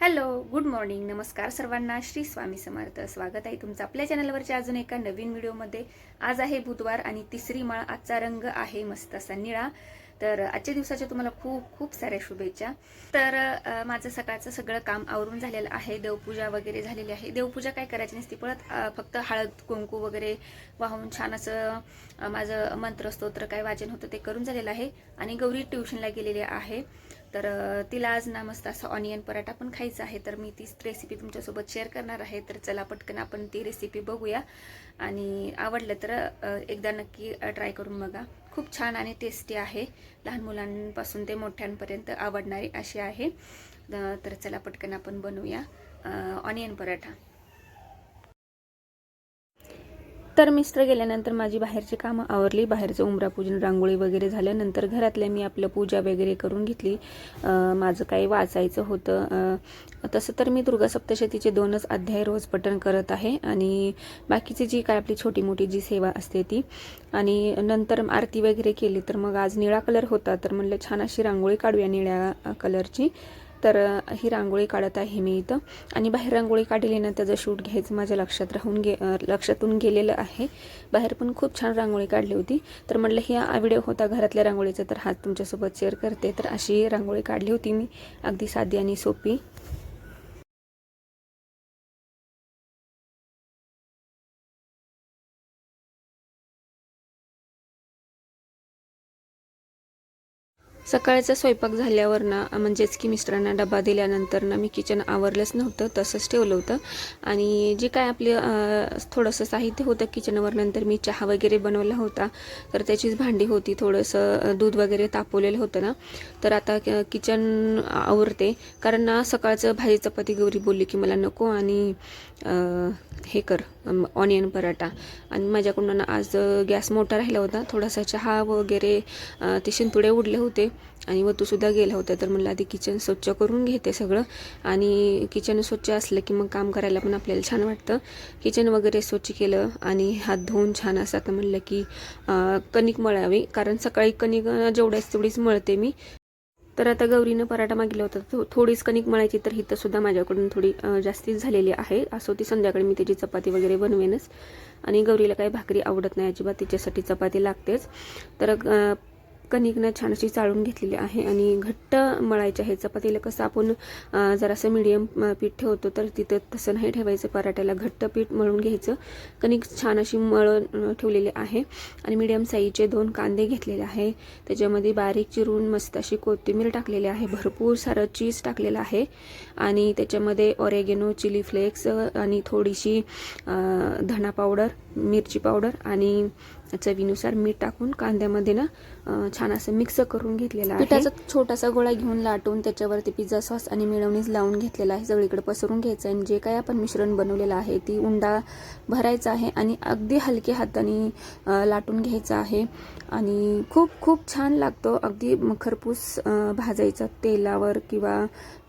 Hello good morning. नमस्कार सर्वांना. श्री स्वामी समर्थ. स्वागत आहे तुमचं आपल्या चॅनलवरच्या अजून एका नवीन व्हिडिओमध्ये. आज आहे बुधवार आणि तिसरी माळ. आजचा रंग आहे मस्त असा निळा तर आजच्या दिवसाच्या तुम्हाला खूप खूप साऱ्या शुभेच्छा. तर माझं सकाळचं सगळं काम आवरून झालेलं आहे. देवपूजा वगैरे झालेली आहे. देवपूजा काय करायची नसती पळत फक्त हळद कुंकू वगैरे वाहून छान असं माझं मंत्रस्तोत्र काय वाचन होतं ते करून झालेलं आहे. आणि गौरी ट्युशनला गेलेली आहे. तर तिला आज ना मस्त असं ऑनियन पराठा पण खायचा आहे. तर मी तीच रेसिपी तुमच्यासोबत शेअर करणार आहे. तर चला पटकन आपण ती रेसिपी बघूया. आणि आवडलं तर एकदा नक्की ट्राय करून बघा. खूप छान आणि टेस्टी आहे. लहान मुलांपासून ते मोठ्यांपर्यंत आवडणारी अशी आहे. तर चला पटकन आपण बनवूया ऑनियन पराठा. तर मिस्टर गेल्यानंतर माझी बाहेरची कामं आवरली. बाहेरचं उमरापूजन रांगोळी वगैरे झाल्यानंतर घरातल्या मी आपलं पूजा वगैरे करून घेतली. माझं काही वाचायचं होतं. तसं तर मी दुर्गा सप्तशतीचे दोनच अध्याय रोज पठण करत आहे आणि बाकीची जी काय आपली छोटी मोठी जी सेवा असते ती. आणि नंतर आरती वगैरे केली तर मग आज निळा कलर होता. तर म्हणलं छान अशी रांगोळी काढूया निळ्या कलरची. तर ही रांगोळी काढत आहे मी इथं. आणि बाहेर रांगोळी काढली ना त्याचं शूट घ्यायचं माझ्या लक्षात राहून गे लक्षातून गेलेलं आहे. बाहेर पण खूप छान रांगोळी काढली होती. तर म्हटलं ही व्हिडिओ होता घरातल्या रांगोळीचा तर हात तुमच्यासोबत शेअर करते. तर अशी रांगोळी काढली होती मी. अगदी साधी आणि सोपी. सकाळचा स्वयंपाक झाल्यावर ना म्हणजेच की मिस्टरांना डबा दिल्यानंतर ना मी किचन आवरलंच नव्हतं तसंच ठेवलं होतं. आणि जे काय आपले थोडंसं साहित्य होतं किचनवर नंतर मी चहा वगैरे बनवला होता. तर त्याचीच भांडी होती थोडंसं दूध वगैरे तापवलेलं होतं ना. तर आता किचन आवरते. कारण ना सकाळचं भाजी चपाती गौरी बोलली की मला नको आणि हे कर. ऑनियन पराठा. आणि माझ्याकडून आज गॅस मोठा राहिला होता. थोडासा चहा वगैरे ते शिंतुडे उडले होते. आणि वतूसुद्धा गेला होता. तर म्हणलं आधी किचन स्वच्छ करून घेते सगळं. आणि किचन स्वच्छ असलं की मग काम करायला पण आपल्याला छान वाटतं. किचन वगैरे स्वच्छ केलं आणि हात धुवून छान असं आता म्हणलं की कणिक मळावी. कारण सकाळी कणिक जेवढ्याच तेवढीच मळते मी. तर आता गौरीनं पराठा मागितला होता. थो थोडीच कणिक मळायची तर हिथं सुद्धा माझ्याकडून थोडी जास्तीच झालेली आहे. असो ती संध्याकाळी मी त्याची चपाती वगैरे बनवेनच. आणि गौरीला काही भाकरी आवडत नाही अजिबात तिच्यासाठी चपाती लागतेच. तर कणिकनं छान अशी चाळून घेतलेली आहे आणि घट्ट मळायचे आहे. चपातीला कसं आपण जरासं मिडियम पीठ ठेवतो तर तिथं तसं नाही ठेवायचं. पराठ्याला घट्ट पीठ मळून घ्यायचं. कणिक छान अशी मळून ठेवलेली आहे. आणि मीडियम साईजचे दोन कांदे घेतलेले आहे. त्याच्यामध्ये बारीक चिरून मस्त अशी कोथिंबीर टाकलेली आहे. भरपूर सारं चीज टाकलेलं आहे. आणि त्याच्यामध्ये ऑरेगेनो चिली फ्लेक्स आणि थोडीशी धणा धना पावडर मिरची पावडर आणि चवीनुसार मीठ टाकून कांद्यामध्ये ना छान असं मिक्स करून घेतलेला आहे. पिठाचा छोटासा गोळा घेऊन लाटून त्याच्यावरती पिझ्झा सॉस आणि मिळवणीच लावून घेतलेला आहे. सगळीकडे पसरून घ्यायचं आहे आणि जे काही आपण मिश्रण बनवलेलं आहे ती उंडा भरायचा आहे आणि अगदी हलके हाताने लाटून घ्यायचं आहे. आणि खूप खूप छान लागतो. अगदी खरपूस भाजायचा तेलावर किंवा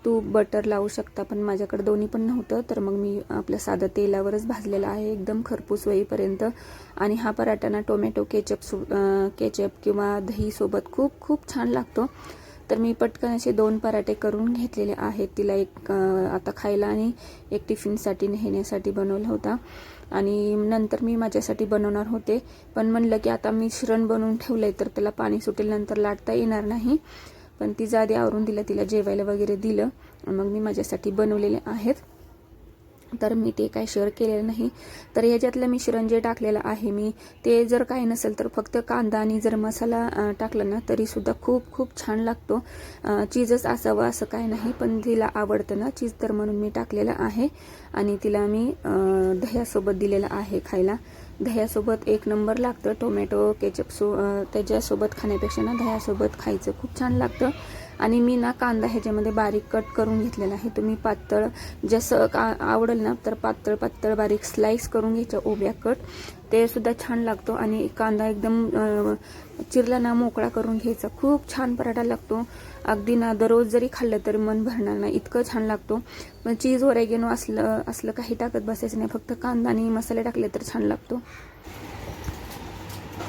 तूप बटर लावू शकता पण माझ्याकडे दोन्ही पण नव्हतं तर मग मी आपलं साधं तेलावरच भाजलेलं आहे एकदम खरपूस होईपर्यंत. आणि हा पराठा ना टोमॅटो केचप सो केचप किंवा दहीसोबत खूप खूप छान लागतो. तर मी पटकन असे दोन पराठे करून घेतलेले आहेत. तिला एक आता खायला आणि एक टिफिनसाठी नेण्यासाठी बनवला होता. आणि नंतर मी माझ्यासाठी बनवणार होते. पण म्हणलं की आता मिश्रण बनवून ठेवलं आहे तर त्याला पाणी सुटेल नंतर लाटता येणार नाही. पण ती आधी आवरून दिलं तिला जेवायला वगैरे दिलं. मग मी माझ्यासाठी बनवलेले आहेत. तर मी ते काय शेअर केलेलं नाही. तर ह्याच्यातलं मिश्रण जे टाकलेलं आहे. मी ते जर काही नसेल तर फक्त कांदा आणि जर मसाला टाकला ना तरीसुद्धा खूप खूप छान लागतो. चीजच असावं असं काय नाही पण तिला आवडतं ना चीज तर म्हणून मी टाकलेलं आहे. आणि तिला मी दह्यासोबत दिलेलं आहे खायला. दह्यासोबत एक नंबर लागतं. टोमॅटो केचप सो त्याच्यासोबत खाण्यापेक्षा ना दह्यासोबत खायचं खूप छान लागतं. आणि मी ना कांदा ह्याच्यामध्ये बारीक कट करून घेतलेला आहे. तुम्ही पातळ जसं का आवडेल ना तर पातळ पातळ बारीक स्लाइस करून घ्यायच्या उभ्या कट. ते सुद्धा छान लागतो आणि कांदा एकदम चिरला ना मोकळा करून घ्यायचा. खूप छान पराठा लागतो. अगदी ना दररोज जरी खाल्लं तरी मन भरणार नाही. इतकं छान लागतो. पण चीज ओरेगेनो असलं असलं काही टाकत बसायचं नाही. फक्त कांदा आणि मसाले टाकले तर छान लागतो.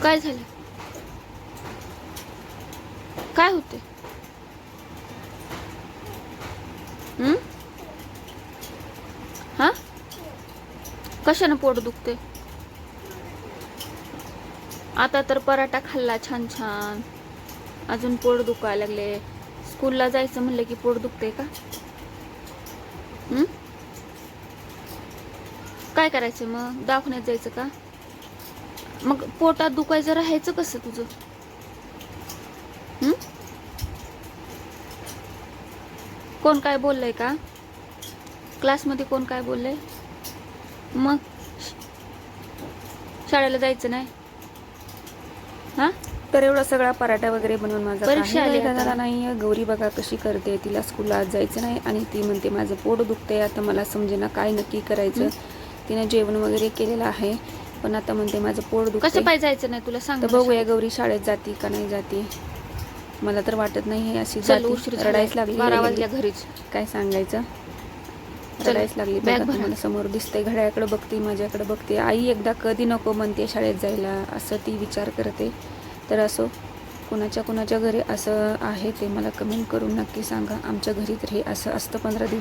काय झालं? काय होते हां? कशानं पोट दुखते आता तर पराठा खाल्ला छान छान. अजून पोट दुखायला लागले. स्कूलला जायचं म्हणलं की पोट दुखते का? काय करायचं मग? दाखवण्यात जायचं का? मग पोटात दुखायचं राहायचं कसं तुझं? हम्म कोण काय बोललंय का? क्लासमध्ये कोण काय बोललंय? मग? शाळेला जायचं नाही? हा? तर एवढा सगळा पराठा वगैरे बनवून माझा परीक्षा आली. झाला नाही गौरी बघा कशी करते. तिला स्कूलला आज जायचं नाही आणि ती म्हणते माझं पोट दुखतंय. आता मला समजेना काय नक्की करायचं. तिने जेवण वगैरे केलेलं आहे. पण आता म्हणते माझं पोट कसं दुखतंय. पाहिजे जायचं नाही तुला? सांग बघूया गौरी शाळेत जाती का नाही जाती. मला तर वाटत नाही हे अशी जाती. रडायच लागली बारा वाजल्या. घरीच. काय सांगायचं? रडायच लागली बॅग. तुम्हाला समोर दिसतंय घड्याकडे बघते माझ्याकडे बघते. आई एकदा कधी नको म्हणते शाळेत जायला असं ती विचार करते. तर असो कुणाच्या कुणाच्या घरी असं आहे ते मला कमेंट करून नक्की सांगा. आमच्या घरी तर हे असं असतं पंधरा दिवस.